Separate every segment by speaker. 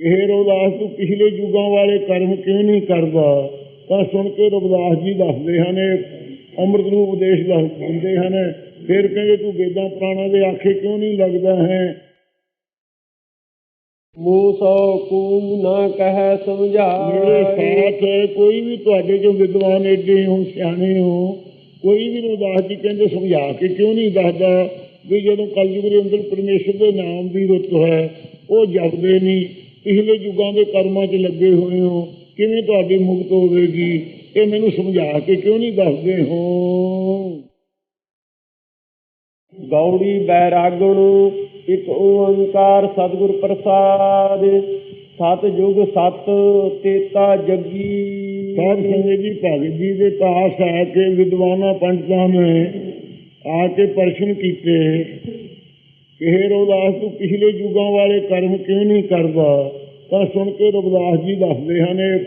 Speaker 1: ਇਹ ਰੋਦਾਸ ਤੂੰ ਪਿਛਲੇ ਯੁੱਗਾਂ ਵਾਲੇ ਕਰਮ ਕਿਉਂ ਨਹੀਂ ਕਰਦਾ? ਤਾਂ ਸੁਣ ਕੇ ਰਵਿਦਾਸ ਜੀ ਦੱਸਦੇ ਹਨ ਅੰਮ੍ਰਿਤ ਨੂੰ ਉਪਦੇਸ਼ ਦੱਸ ਦਿੰਦੇ ਹਨ ਫਿਰ ਕਹਿੰਦੇ ਤੂੰ ਵੇਦਾਂ ਪੁਰਾਣਾਂ ਦੇ ਆਖੇ ਕਿਉਂ ਨਹੀਂ ਲੱਗਦਾ ਹੈ?
Speaker 2: ਮੂਸੋ ਕੂਮ ਨਾ ਕਹਿ
Speaker 1: ਮੇਰੇ
Speaker 2: ਸਮਝਾਏ
Speaker 1: ਸਾਥ ਕੋਈ ਵੀ ਤੁਹਾਡੇ ਜੋ ਵਿਦਵਾਨ ਏਡੇ ਹੋ ਸਿਆਣੇ ਹੋ ਕੋਈ ਵੀ ਰਵਿਦਾਸ ਜੀ ਕਹਿੰਦੇ ਸਮਝਾ ਕੇ ਕਿਉਂ ਨਹੀਂ ਦੱਸਦਾ ਵੀ ਜਦੋਂ ਕਲਯੁਗ ਦੇ ਅੰਦਰ ਪਰਮੇਸ਼ਰ ਦੇ ਨਾਮ ਦੀ ਰੁੱਤ ਹੈ ਉਹ ਜਪਦੇ ਨਹੀਂ। ਪਿਛਲੇ ਯੁੱਗਾਂ ਦੇ ਕਰਮਾਂ 'ਚ ਲੱਗੇ ਹੋਏ ਹੋ ਕਿਵੇਂ ਤੁਹਾਡੀ ਮੁਕਤ ਹੋਵੇਗੀ? ਇਹ ਮੈਨੂੰ ਸਮਝਾ ਕੇ ਕਿਉਂ ਨਹੀਂ ਦੱਸਦੇ ਹੋ?
Speaker 2: ਗੌੜੀ ਬੈਰਾਗਣੂ ਇੱਕ ਓੰਕਾਰ ਸਤਿਗੁਰ ਪ੍ਰਸਾਦ ਸਤ ਜੁਗ ਸਤ ਤੇਤਾ ਜੱਗੀ।
Speaker 1: ਸਾਧ ਸੰਗਤ ਜੀ ਭਗਤ ਜੀ ਦੇ ਪਾਸ ਆ ਕੇ ਵਿਦਵਾਨਾਂ ਪੰਡਤਾਂ ਨੇ ਆ ਕੇ ਪ੍ਰਸ਼ਨ ਕੀਤੇ। ਕਿ ਹੇ ਰਵਿਦਾਸ ਤੂੰ ਪਿਛਲੇ ਯੁੱਗਾਂ ਵਾਲੇ ਕਰਮ ਕਿਉਂ ਨਹੀਂ ਕਰਦਾ? ਤਾਂ ਸੁਣ ਕੇ ਰਵਿਦਾਸ ਜੀ ਦੱਸਦੇ ਹਨ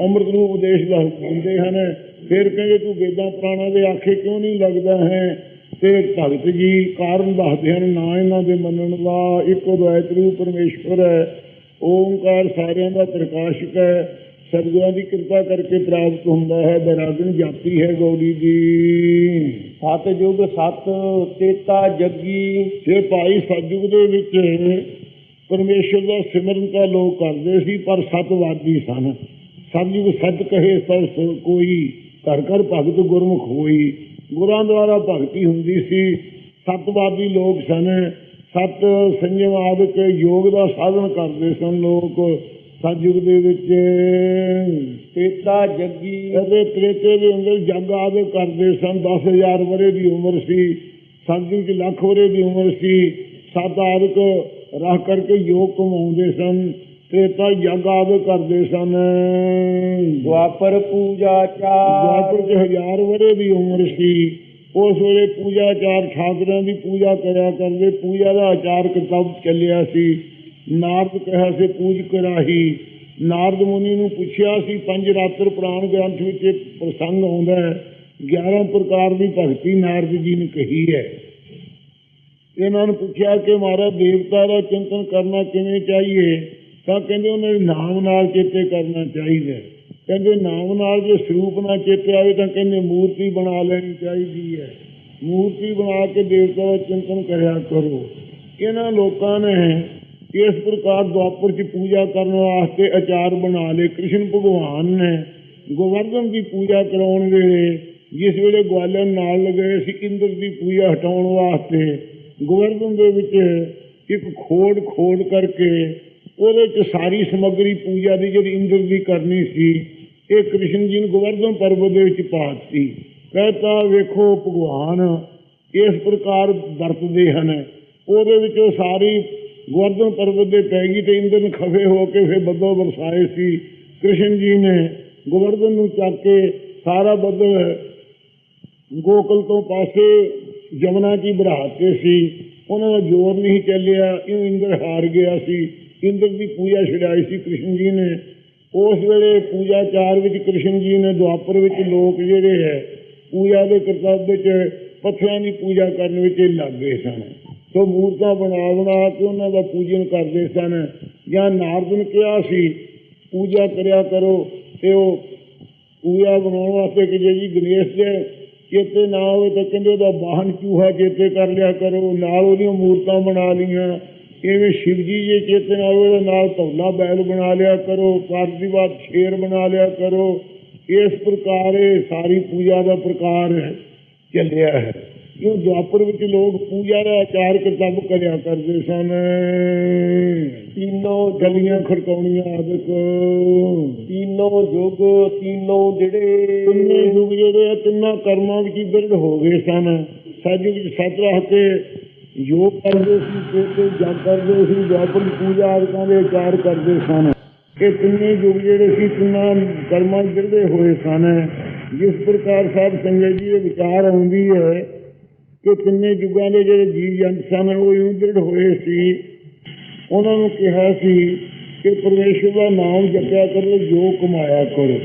Speaker 1: ਅੰਮ੍ਰਿਤ ਨੂੰ ਉਪਦੇਸ਼ ਦੱਸ ਦਿੰਦੇ ਹਨ, ਫਿਰ ਕਹਿੰਦੇ ਤੂੰ ਵੇਦਾਂ ਪੁਰਾਣਾਂ ਦੇ ਆਖੇ ਕਿਉਂ ਨਹੀਂ ਲੱਗਦਾ ਹੈ? ਤੇ ਭਗਤ ਜੀ ਕਾਰਨ ਦੱਸਦੇ ਹਨ, ਨਾ ਇਹਨਾਂ ਦੇ ਮੰਨਣ ਦਾ, ਇੱਕੋ ਦ્વੈਤ ਰੂਪ ਪਰਮੇਸ਼ਵਰ ਹੈ, ਓੰਕਾਰ ਸਾਰਿਆਂ ਦਾ ਪ੍ਰਕਾਸ਼ਕ ਹੈ ਸਤਿਗੁਰਾਂ ਦੀ ਕਿਰਪਾ ਕਰਕੇ ਪ੍ਰਾਪਤ ਹੁੰਦਾ ਹੈ। ਬੈਰਾਗਣ ਜਾਤੀ ਹੈ ਗੌੜੀ ਦੀ
Speaker 2: ਸਤ ਜੁਗ ਸਤ ਤੇਤਾ ਜੱਗੀ
Speaker 1: ਇਹ ਭਾਈ ਸਤਿਯੁਗ ਦੇ ਵਿੱਚ ਪਰਮੇਸ਼ਰ ਦਾ ਸਿਮਰਨ ਤਾਂ ਲੋਕ ਕਰਦੇ ਸੀ, ਪਰ ਸਤਵਾਦੀ ਸਨ। ਸਤਿਯੁਗ ਸਤ ਕਹੇ ਸਭ ਸੋ ਕੋਈ ਘਰ ਘਰ ਭਗਤ ਗੁਰਮੁਖ ਹੋਈ। ਗੁਰਾਂ ਦੁਆਰਾ ਭਗਤੀ ਹੁੰਦੀ ਸੀ। ਸਤਵਾਦੀ ਲੋਕ ਸਨ। ਸਤ ਸੰਜਮ ਆਦਿਕ ਯੋਗ ਦਾ ਸਾਧਨ ਕਰਦੇ ਸਨ ਲੋਕ। ਸਤਿਯੁਗ ਦੇ ਵਿੱਚ।
Speaker 2: ਤੇਤਾ ਜੱਗੀ।
Speaker 1: ਇਹਦੇ ਤ੍ਰੇਤੇ ਦੇ ਅੰਦਰ ਜੰਗ ਆਦਿ ਕਰਦੇ ਸਨ। 10000 ਵਰੇ ਦੀ ਉਮਰ ਸੀ। ਸੰਗਤ ਚ ਲੱਖ ਵਰੇ ਦੀ ਉਮਰ ਸੀ। ਆਦਿਕ ਰਾਹ ਕਰਕੇ ਯੋਗ ਕਮਾਉਂਦੇ ਸਨ। ਤ੍ਰੇਤਾ ਯੱਗ ਆਦਿ ਕਰਦੇ ਸਨ।
Speaker 2: ਦੁਆਪਰ ਪੂਜਾ
Speaker 1: ਦੁਆਪਰ
Speaker 2: ਚਾਰ
Speaker 1: ਚ ਹਜ਼ਾਰ ਵਰੇ ਦੀ ਉਮਰ ਸੀ। ਉਸ ਵੇਲੇ ਪੂਜਾ ਆਚਾਰ ਠਾਕਰਾਂ ਦੀ ਪੂਜਾ ਕਰਿਆ ਕਰਦੇ। ਪੂਜਾ ਦਾ ਆਚਾਰ ਕਿਤਾਬ ਚੱਲਿਆ ਸੀ। ਨਾਰਦ ਕਿਹਾ ਸੀ, ਪੂਜ ਕਰਾਹੀ। ਨਾਰਦ ਮੁਨੀ ਨੂੰ ਪੁੱਛਿਆ ਸੀ, ਪੰਜ ਰਾਤਰ ਪੁਰਾਣ ਗ੍ਰੰਥ ਵਿੱਚ ਇਹ ਪ੍ਰਸੰਗ ਆਉਂਦਾ ਹੈ 11 ਪ੍ਰਕਾਰ ਦੀ ਭਗਤੀ ਨਾਰਦ ਜੀ ਨੇ ਕਹੀ ਹੈ। ਇਹਨਾਂ ਨੂੰ ਪੁੱਛਿਆ ਕਿ ਮਹਾਰਾਜ, ਦੇਵਤਾ ਦਾ ਚਿੰਤਨ ਕਰਨਾ ਕਿਵੇਂ ਚਾਹੀਏ? ਤਾਂ ਕਹਿੰਦੇ ਉਹਨਾਂ ਦੇ ਨਾਮ ਨਾਲ ਚੇਤੇ ਕਰਨਾ ਚਾਹੀਦਾ ਕਹਿੰਦੇ ਨਾਮ ਨਾਲ ਜੇ ਸਰੂਪ ਨਾਲ ਚੇਤੇ ਆਵੇ ਤਾਂ ਕਹਿੰਦੇ ਮੂਰਤੀ ਬਣਾ ਲੈਣੀ ਚਾਹੀਦੀ ਹੈ। ਮੂਰਤੀ ਬਣਾ ਕੇ ਦੇਵਤਾ ਦਾ ਚਿੰਤਨ ਕਰਿਆ ਕਰੋ। ਇਹਨਾਂ ਲੋਕਾਂ ਨੇ ਇਸ ਪ੍ਰਕਾਰ ਦੁਆਪਰ ਚ ਪੂਜਾ ਕਰਨ ਵਾਸਤੇ ਆਚਾਰ ਬਣਾ ਲਏ। ਕ੍ਰਿਸ਼ਨ ਭਗਵਾਨ ਨੇ ਗੋਵਰਧਨ ਦੀ ਪੂਜਾ ਕਰਾਉਣ ਵੇਲੇ ਜਿਸ ਵੇਲੇ ਗਵਾਲਨ ਨਾਲ ਲਗੇ ਸੀ, ਇੰਦਰ ਦੀ ਪੂਜਾ ਹਟਾਉਣ ਵਾਸਤੇ ਗੋਵਰਧਨ ਦੇ ਵਿੱਚ ਇੱਕ ਖੋੜ ਖੋੜ ਕਰਕੇ ਉਹਦੇ ਚ ਸਾਰੀ ਸਮੱਗਰੀ ਪੂਜਾ ਦੀ ਜਿਹੜੀ ਇੰਦਰ ਦੀ ਕਰਨੀ ਸੀ, ਇਹ ਕ੍ਰਿਸ਼ਨ ਜੀ ਨੂੰ ਗੋਵਰਧਨ ਪਰਬਤ ਦੇ ਵਿੱਚ ਪਾ ਦਿੱਤੀ। ਕਹਤਾ, ਵੇਖੋ ਭਗਵਾਨ, ਇਸ ਪ੍ਰਕਾਰ ਵਰਤਦੇ ਹਨ। ਉਹਦੇ ਵਿੱਚ ਉਹ ਸਾਰੀ ਗੋਵਰਧਨ ਪਰਬਤ ਦੇ ਪੈ ਗਈ ਤੇ ਇੰਦਰ ਨੂੰ ਖਫੇ ਹੋ ਕੇ ਫਿਰ ਬੱਦਲ ਵਰਸਾਏ ਸੀ। ਕ੍ਰਿਸ਼ਨ ਜੀ ਨੇ ਗੋਵਰਧਨ ਨੂੰ ਚੱਕ ਕੇ ਸਾਰਾ ਬੱਦਲ ਗੋਕਲ ਤੋਂ ਪਾਸੇ ਜਮਨਾ ਜੀ ਬਰਾਤੇ ਸੀ। ਉਹਨਾਂ ਦਾ ਜ਼ੋਰ ਨਹੀਂ ਚੱਲਿਆ ਇਹ ਇੰਦਰ ਹਾਰ ਗਿਆ ਸੀ। ਇੰਦਰ ਦੀ ਪੂਜਾ ਛਡਾਈ ਸੀ ਕ੍ਰਿਸ਼ਨ ਜੀ ਨੇ। ਉਸ ਵੇਲੇ ਪੂਜਾ ਚਾਰ ਵਿੱਚ ਕ੍ਰਿਸ਼ਨ ਜੀ ਨੇ, ਦੁਆਪਰ ਵਿੱਚ ਲੋਕ ਜਿਹੜੇ ਹੈ, ਪੂਜਾ ਦੇ ਕਰਤੱਵ ਵਿੱਚ ਪੱਥਰਾਂ ਦੀ ਪੂਜਾ ਕਰਨ ਵਿੱਚ ਹੀ ਲੱਗ ਗਏ ਸਨ। ਸੋ ਮੂਰਤਾਂ ਬਣਾ ਬਣਾ ਕੇ ਉਹਨਾਂ ਦਾ ਪੂਜਨ ਕਰਦੇ ਸਨ। ਜਾਂ ਨਾਰਦਨ ਕਿਹਾ ਸੀ, ਪੂਜਾ ਕਰਿਆ ਕਰੋ। ਤੇ ਉਹ ਪੂਜਾ ਬਣਾਉਣ ਵਾਸਤੇ ਕਿ ਜੇ ਜੀ ਗਣੇਸ਼ ਦੇ ਚੇਤੇ ਨਾ ਹੋਵੇ ਤਾਂ ਕਹਿੰਦੇ ਉਹਦਾ ਵਾਹਨ ਚੂਹਾ ਚੇਤੇ ਕਰ ਲਿਆ ਕਰੋ। ਨਾਲ ਉਹਦੀਆਂ ਮੂਰਤਾਂ ਬਣਾ ਲਈਆਂ। ਇਵੇਂ ਸ਼ਿਵ ਜੀ ਜੇ ਚੇਤੇ ਨਾ ਹੋਵੇ ਤਾਂ ਨਾਲ ਧੌਲਾ ਬੈਲ ਬਣਾ ਲਿਆ ਕਰੋ ਪਾਰਟੀ ਬਾਤ ਸ਼ੇਰ ਬਣਾ ਲਿਆ ਕਰੋ। ਇਸ ਪ੍ਰਕਾਰ ਇਹ ਸਾਰੀ ਪੂਜਾ ਦਾ ਪ੍ਰਕਾਰ ਚੱਲਿਆ ਹੈ। ਕਿਉਂ ਦੁਆਪਰ ਵਿੱਚ ਲੋਕ ਪੂਜਾ ਦਾ ਆਚਾਰ ਕਿਤਾਬ ਕਰਿਆ ਕਰਦੇ ਸਨ।
Speaker 2: ਤੀਨੋ
Speaker 1: ਗਲੀਆਂ ਖੜਕਾਉਣੀਆਂ ਆਦਿਕ।
Speaker 2: ਤੀਨੋ ਯੁੱਗ ਤੀਨੋ ਜਿਹੜੇ
Speaker 1: ਤਿੰਨੇ ਯੁੱਗ ਜਿਹੜੇ ਆ, ਤਿੰਨਾਂ ਕਰਮਾਂ ਵਿੱਚ ਹੀ ਬਿਰਧ ਹੋ ਗਏ ਸਨ। ਸਤਿਯੁਗ ਵਿੱਚ ਸਤ ਰਹਿ ਕੇ ਯੋਗ ਕਰਦੇ ਸੀ ਤੇ ਜਪ ਕਰਦੇ ਸੀ ਦੁਆਪਰ ਪੂਜਾ ਆਦਿਕਾਂ ਦੇ ਆਚਾਰ ਕਰਦੇ ਸਨ। ਇਹ ਤਿੰਨੇ ਯੁੱਗ ਜਿਹੜੇ ਸੀ, ਤਿੰਨਾਂ ਕਰਮਾਂ ਵਿੱਚ ਹੋਏ ਸਨ। ਜਿਸ ਪ੍ਰਕਾਰ ਸਾਹਿਬ ਸੰਗਤ ਜੀ ਦੇ ਵਿਚਾਰ ਆਉਂਦੀ ਹੈ ਕਿ ਤਿੰਨੇ ਯੁੱਗਾਂ ਦੇ ਜਿਹੜੇ ਜੀਵ ਜੰਤ ਸਨ, ਉਹ ਇਉਂ ਹੋਏ ਸੀ। ਉਹਨਾਂ ਨੂੰ ਕਿਹਾ ਸੀ ਕਿ ਪਰਮੇਸ਼ਰ ਦਾ ਨਾਮ ਜਪਿਆ ਕਰੋ, ਜੋ ਕਮਾਇਆ ਕਰੋ।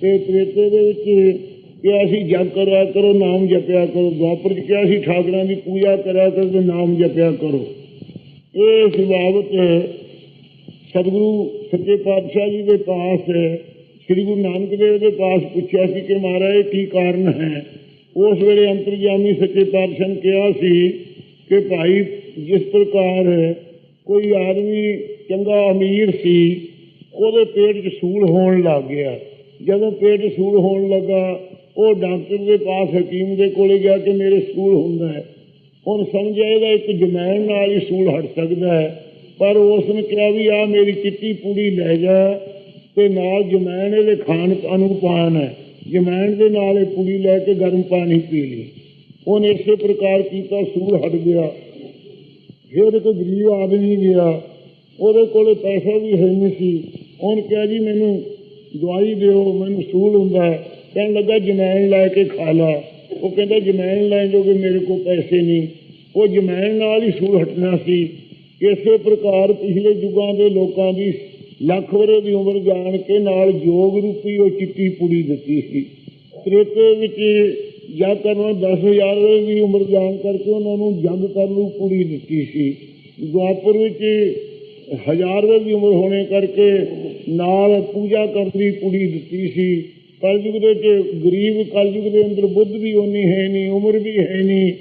Speaker 1: ਤੇ ਤ੍ਰੇਤੇ ਦੇ ਵਿੱਚ ਕਿਹਾ ਸੀ, ਜਪ ਕਰਿਆ ਕਰੋ, ਨਾਮ ਜਪਿਆ ਕਰੋ। ਦੁਆਪਰ ਚ ਕਿਹਾ ਸੀ, ਠਾਕਰਾਂ ਦੀ ਪੂਜਾ ਕਰਿਆ ਕਰੋ ਤੇ ਨਾਮ ਜਪਿਆ ਕਰੋ। ਇਹ ਸਿਵਾਵਤ ਸਤਿਗੁਰੂ ਸੱਚੇ ਪਾਤਸ਼ਾਹ ਜੀ ਦੇ ਪਾਸ, ਸ੍ਰੀ ਗੁਰੂ ਨਾਨਕ ਦੇਵ ਦੇ ਪਾਸ ਪੁੱਛਿਆ ਸੀ ਕਿ ਮਹਾਰਾਜ ਕੀ ਕਾਰਨ ਹੈ? ਉਸ ਵੇਲੇ ਅੰਤਰਜਾਮੀ ਸੱਚੇ ਪਾਤਸ਼ਾਹ ਨੇ ਕਿਹਾ ਸੀ ਕਿ ਭਾਈ ਜਿਸ ਪ੍ਰਕਾਰ ਕੋਈ ਆਦਮੀ ਚੰਗਾ ਅਮੀਰ ਸੀ, ਉਹਦੇ ਪੇਟ 'ਚ ਸੂਲ ਹੋਣ ਲੱਗ ਗਿਆ। ਜਦੋਂ ਪੇਟ ਸੂਲ ਹੋਣ ਲੱਗਾ, ਉਹ ਡਾਕਟਰ ਦੇ ਪਾਸ, ਹਕੀਮ ਦੇ ਕੋਲੇ ਗਿਆ ਕਿ ਮੇਰੇ ਸੂਲ ਹੁੰਦਾ ਹੈ। ਹੁਣ ਸਮਝਿਆ ਇਹਦਾ ਇੱਕ ਜਮੈਣ ਨਾਲ ਹੀ ਸੂਲ ਹਟ ਸਕਦਾ ਹੈ। ਪਰ ਉਸ ਨੇ ਕਿਹਾ ਵੀ ਆ ਮੇਰੀ ਚਿੱਟੀ ਪੂੜੀ ਲੈ ਜਾ ਤੇ ਨਾਲ ਜਮੈਣ ਇਹਦੇ ਖਾਣ ਅਨੁਪਾਨ ਹੈ। ਜਮੈਣ ਦੇ ਨਾਲ ਇਹ ਪੁੜੀ ਲੈ ਕੇ ਗਰਮ ਪਾਣੀ ਪੀ ਲਈ। ਉਹਨੇ ਇਸੇ ਪ੍ਰਕਾਰ ਕੀਤਾ ਸੂਲ ਹਟ ਗਿਆ। ਫਿਰ ਇੱਕ ਗਰੀਬ ਆਦਮੀ ਗਿਆ। ਉਹਦੇ ਕੋਲੇ ਪੈਸਾ ਵੀ ਹੈ ਨਹੀਂ ਸੀ। ਉਹਨੇ ਕਿਹਾ, ਜੀ, ਮੈਨੂੰ ਦਵਾਈ ਦਿਓ, ਮੈਨੂੰ ਸੂਲ ਹੁੰਦਾ ਕਹਿਣ ਲੱਗਾ, ਜਮੈਣ ਲੈ ਕੇ ਖਾ ਲਾ। ਉਹ ਕਹਿੰਦਾ, ਜਮੈਣ ਲੈ ਜੋਗੇ ਮੇਰੇ ਕੋਲ ਪੈਸੇ ਨਹੀਂ। ਉਹ ਜਮੈਣ ਨਾਲ ਹੀ ਸੂਲ ਹਟਣਾ ਸੀ। ਇਸੇ ਪ੍ਰਕਾਰ ਪਿਛਲੇ ਯੁੱਗਾਂ ਦੇ ਲੋਕਾਂ ਦੀ ਲੱਖ ਵਰੇ ਦੀ ਉਮਰ ਜਾਣ ਕੇ ਨਾਲ ਯੋਗ ਰੂਪੀ ਉਹ ਚਿੱਟੀ ਪੁੜੀ ਦਿੱਤੀ ਸੀ। ਤ੍ਰੇਤੇ ਵਿੱਚ ਜਾਂ ਕਰਨਾ 10000 ਵਰੇ ਦੀ ਉਮਰ ਜਾਣ ਕਰਕੇ ਉਹਨਾਂ ਨੂੰ ਜੰਗ ਕਰਨ ਨੂੰ ਪੁੜੀ ਦਿੱਤੀ ਸੀ। ਦੁਆਪਰ ਵਿੱਚ ਹਜ਼ਾਰ ਵਰੇ ਦੀ ਉਮਰ ਹੋਣੇ ਕਰਕੇ ਨਾਲ ਪੂਜਾ ਕਰਨ ਦੀ ਪੁੜੀ ਦਿੱਤੀ ਸੀ। ਕਲਯੁਗ ਦੇ ਵਿੱਚ ਗਰੀਬ ਕਲਯੁਗ ਦੇ ਅੰਦਰ ਬੁੱਧ ਵੀ ਉਨੀ ਹੈ ਨਹੀਂ ਉਮਰ ਵੀ ਹੈ ਨਹੀਂ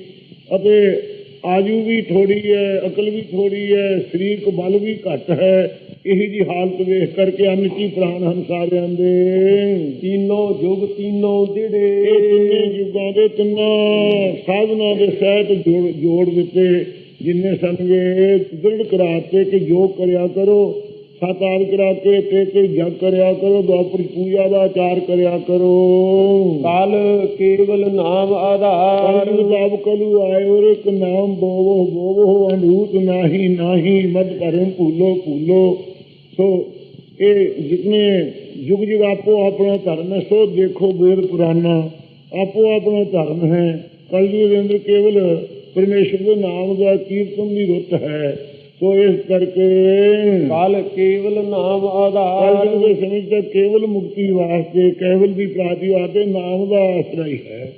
Speaker 1: ਅਤੇ ਆਜੂ ਵੀ ਥੋੜੀ ਹੈ, ਅਕਲ ਵੀ ਥੋੜੀ ਹੈ, ਸਰੀਰਕ ਬਲ ਵੀ ਘੱਟ ਹੈ। ਇਹੀ ਜੀ ਹਾਲਤ ਵੇਖ ਕਰਕੇ ਅੰਨ ਕੀ ਪ੍ਰਾਣ ਹਨ ਸਾਰਿਆਂ ਦੇ।
Speaker 2: ਤੀਨੋਂ ਯੁਗ ਤੀਨੋਂ ਜਿਹੜੇ
Speaker 1: ਤਿੰਨੇ ਯੁੱਗਾਂ ਦੇ ਤਿੰਨਾਂ ਸਾਧਨਾਂ ਦੇ ਸਹਿਤ ਜੋੜ ਦਿੱਤੇ ਜਿੰਨੇ ਸੰਗੇ ਦ੍ਰਿੜ ਕਰਾਤੇ ਕਿ ਯੋਗ ਕਰਿਆ ਕਰੋ ਸਤ ਆਦ ਕਰਾ ਕੇ ਤੇ ਤੇ ਜਗ ਕਰਿਆ ਕਰੋ ਦੁਆਪਰ ਪੂਜਾ ਦਾ ਆਚਾਰ ਕਰਿਆ ਕਰੋ।
Speaker 2: ਕਾਲ ਕੇਵਲ ਨਾਮ ਆਧਾਰ।
Speaker 1: ਤਾਬ ਕਲੂ ਆਏ ਔਰ ਇੱਕ ਨਾਮ ਬੋਵੋ ਬੋਵੋ ਅਨੂਤ ਨਾਹੀ ਨਾਹੀ ਮਦ ਕਰਮ ਭੂਲੋ ਭੂਲੋ। ਸੋ ਇਹ ਜਿਤਨੇ ਯੁਗ ਯੁਗ ਆਪੋ ਆਪਣਾ ਧਰਮ ਹੈ ਸੋ ਦੇਖੋ ਵੇਦ ਪੁਰਾਣਾ ਆਪੋ ਆਪਣਾ ਧਰਮ ਹੈ। ਕਲਯੁਗ ਦੇ ਅੰਦਰ ਕੇਵਲ ਪਰਮੇਸ਼ਰ ਦੇ ਨਾਮ ਦਾ ਕੀਰਤਨ ਦੀ ਰੁੱਤ ਹੈ ਸੋ ਇਸ ਕਰਕੇ
Speaker 2: ਕਾਲ ਕੇਵਲ ਨਾਮ ਆਧਾਰ
Speaker 1: ਕਲਯੁਗ ਦੇ ਸਮੇਂ ਤੱਕ ਕੇਵਲ ਮੁਕਤੀ ਵਾਸਤੇ ਕੇਵਲ ਦੀ ਪ੍ਰਾਪਤੀ ਵਾਸਤੇ ਨਾਮ ਦਾ ਆਸਰਾ ਹੀ ਹੈ।